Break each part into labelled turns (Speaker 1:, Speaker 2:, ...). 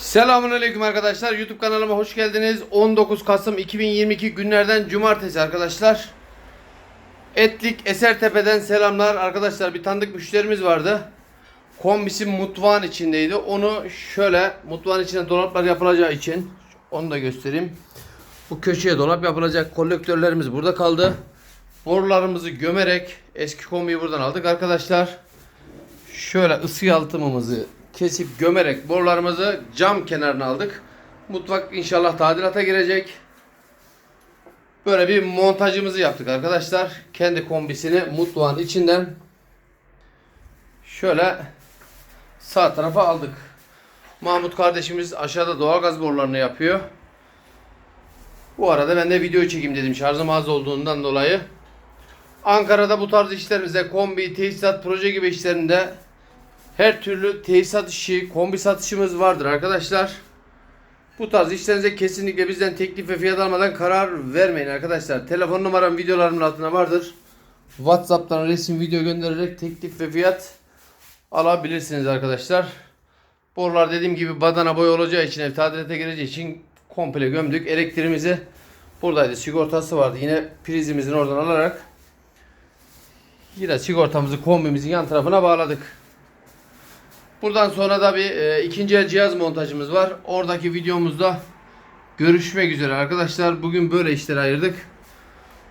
Speaker 1: Selamünaleyküm arkadaşlar. YouTube kanalıma hoş geldiniz. 19 Kasım 2022 günlerden cumartesi arkadaşlar. Etlik Esertepe'den selamlar. Arkadaşlar bir tanıdık müşterimiz vardı. Kombisi mutfağın içindeydi. Onu şöyle mutfağın içine dolaplar yapılacağı için onu da göstereyim. Bu köşeye dolap yapılacak. Kolektörlerimiz burada kaldı. Borularımızı gömerek eski kombiyi buradan aldık arkadaşlar. Şöyle ısı yalıtımımızı kesip gömerek borularımızı cam kenarına aldık. Mutfak inşallah tadilata girecek. Böyle bir montajımızı yaptık arkadaşlar. Kendi kombisini mutfağın içinden şöyle sağ tarafa aldık. Mahmut kardeşimiz aşağıda doğalgaz borularını yapıyor. Bu arada ben de video çekeyim dedim şarjım az olduğundan dolayı. Ankara'da bu tarz işlerimizde kombi, tesisat, proje gibi işlerinde her türlü tesisat işi, kombi satışımız vardır arkadaşlar. Bu tarz işlerinize kesinlikle bizden teklif ve fiyat almadan karar vermeyin arkadaşlar. Telefon numaram videolarımın altına vardır. Whatsapp'tan resim video göndererek teklif ve fiyat alabilirsiniz arkadaşlar. Borular dediğim gibi badana boy olacağı için ev tadilata gireceği için komple gömdük. Elektriğimizi buradaydı. Sigortası vardı. Yine prizimizin oradan alarak yine sigortamızı kombimizin yan tarafına bağladık. Buradan sonra da bir e, ikinci el cihaz montajımız var. Oradaki videomuzda görüşmek üzere arkadaşlar. Bugün böyle işleri ayırdık.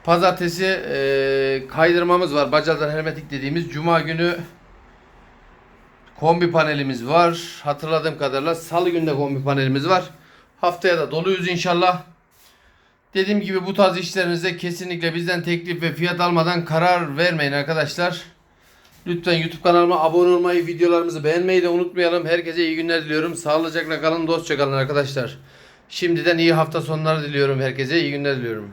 Speaker 1: Pazartesi e, kaydırmamız var. Bacadan hermetik dediğimiz. Cuma günü kombi panelimiz var. Hatırladığım kadarıyla salı günde kombi panelimiz var. Haftaya da doluyuz inşallah. Dediğim gibi bu tarz işlerinize kesinlikle bizden teklif ve fiyat almadan karar vermeyin arkadaşlar. Lütfen YouTube kanalıma abone olmayı, videolarımızı beğenmeyi de unutmayalım. Herkese iyi günler diliyorum. Sağlıcakla kalın, dostça kalın arkadaşlar. Şimdiden iyi hafta sonları diliyorum herkese. iyi günler diliyorum.